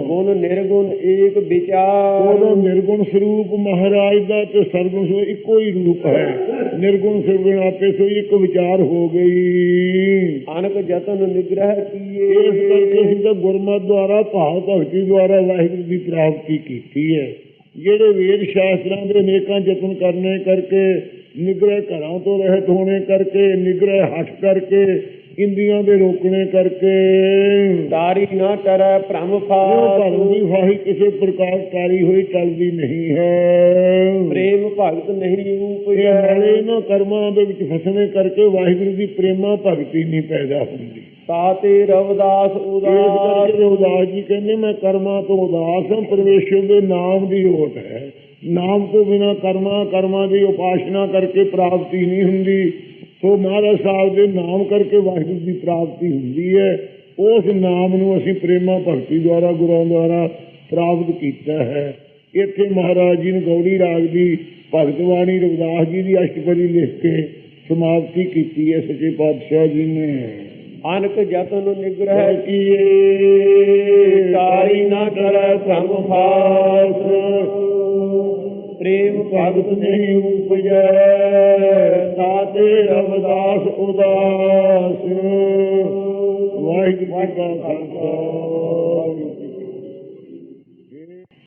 Speaker 2: ਗੁਣ ਨਿਰਗੁਣ ਏਕ ਵਿਚਾਰ।
Speaker 1: ਉਹਦਾ ਨਿਰਗੁਣ ਸਰੂਪ ਮਹਾਰਾਜ ਦਾ ਤੇ ਸਰਗੁਣ ਸਰੂਪ ਇੱਕੋ ਹੀ ਰੂਪ ਹੈ। ਨਿਰਗੁਣ ਸਰਗੁਣ ਆਪੇ ਸੋ ਇੱਕ ਵਿਚਾਰ ਹੋ ਗਈ।
Speaker 2: ਅਨਕ ਜਤਨ ਨਿਗ੍ਰਹ ਕੀਏ।
Speaker 1: ਇਸ ਕਰਕੇ ਅਸੀਂ ਤਾਂ ਗੁਰਮਤਿ ਦੁਆਰਾ ਭਾਵ ਭਗਤੀ ਦੁਆਰਾ ਵਾਹਿਗੁਰੂ ਦੀ ਪ੍ਰਾਪਤੀ ਕੀਤੀ ਹੈ। ਜਿਹੜੇ ਵੇਦ ਸ਼ਾਸਤਰਾਂ ਦੇ ਅਨੇਕਾਂ ਯਤਨ ਕਰਨੇ ਕਰਕੇ ਨਿਗ੍ਰਹ ਘਰਾਂ ਤੋਂ ਰਹਿਤ ਹੋਣੇ ਕਰਕੇ ਨਿਗ੍ਰਹ ਹਟ ਕਰਕੇ ਇੰਦੀਆਂ ਦੇ ਰੋਕਣੇ ਕਰਕੇ।
Speaker 2: ਤਾਰੀ ਨਾ ਕਰੈ ਭ੍ਰਮ ਫਾਸ
Speaker 1: ਧਰਮ ਦੀ ਵਾਹੀ ਕਿਸੇ ਪ੍ਰਕਾਰ ਕਾਰੀ ਹੋਈ ਚੱਲਦੀ ਨਹੀਂ ਹੈ।
Speaker 2: ਪ੍ਰੇਮ ਭਗਤ ਨਹੀਂ
Speaker 1: ਇਹ ਨਾਲੇ
Speaker 2: ਉਪਜੈ
Speaker 1: ਇਹਨਾਂ ਕਰਮਾਂ ਦੇ ਵਿੱਚ ਫਸਣੇ ਕਰਕੇ ਵਾਹਿਗੁਰੂ ਦੀ ਪ੍ਰੇਮਾ ਭਗਤੀ ਨਹੀਂ ਪੈਦਾ ਹੁੰਦੀ।
Speaker 2: ਤਾਤੇ ਰਵਦਾਸ ਉਦਾਸ।
Speaker 1: ਕਰਕੇ ਉਦਾਸ ਜੀ ਕਹਿੰਦੇ ਮੈਂ ਕਰਮਾਂ ਤੋਂ ਉਦਾਸ ਹਾਂ ਪਰਮੇਸ਼ਰ ਦੇ ਨਾਮ ਦੀ ਓਟ ਹੈ। ਨਾਮ ਤੋਂ ਬਿਨਾ ਕਰਮਾਂ ਕਰਮਾਂ ਦੀ ਉਪਾਸਨਾ ਕਰਕੇ ਪ੍ਰਾਪਤੀ ਨਹੀਂ ਹੁੰਦੀ। ਸੋ ਮਹਾਰਾਜ ਸਾਹਿਬ ਦੇ ਨਾਮ ਕਰਕੇ ਵਾਹਿਗੁਰੂ ਦੀ ਪ੍ਰਾਪਤੀ ਹੁੰਦੀ ਹੈ। ਉਸ ਨਾਮ ਨੂੰ ਅਸੀਂ ਪ੍ਰੇਮਾ ਭਗਤੀ ਦੁਆਰਾ ਗੁਰਾਂ ਦੁਆਰਾ ਪ੍ਰਾਪਤ ਕੀਤਾ ਹੈ। ਇੱਥੇ ਮਹਾਰਾਜ ਜੀ ਨੇ ਗੌੜੀ ਰਾਗ ਦੀ ਭਗਤ ਬਾਣੀ ਰਵਿਦਾਸ ਜੀ ਦੀ ਅਸ਼ਟਪਦੀ ਲਿਖ ਕੇ ਸਮਾਪਤੀ ਕੀਤੀ ਹੈ ਸੱਚੇ ਪਾਤਸ਼ਾਹ ਜੀ ਨੇ।
Speaker 2: ਅਨਕ ਜਤਨ ਨਿਗ੍ਰਹ
Speaker 1: ਕੀਏ
Speaker 2: ਤਾਰੀ ਨਾ ਕਰੈ ਭ੍ਰਮ ਫਾਸ। ਪ੍ਰੇਮ ਭਗਤ ਨਹੀਂ ਉਪਜੈ
Speaker 1: ਤਾਤੇ ਰਵਦਾਸ ਉਦਾਸ। ਵਾਹਿਗੁਰੂ ਜੀ ਕਾ ਖਾਲਸਾ।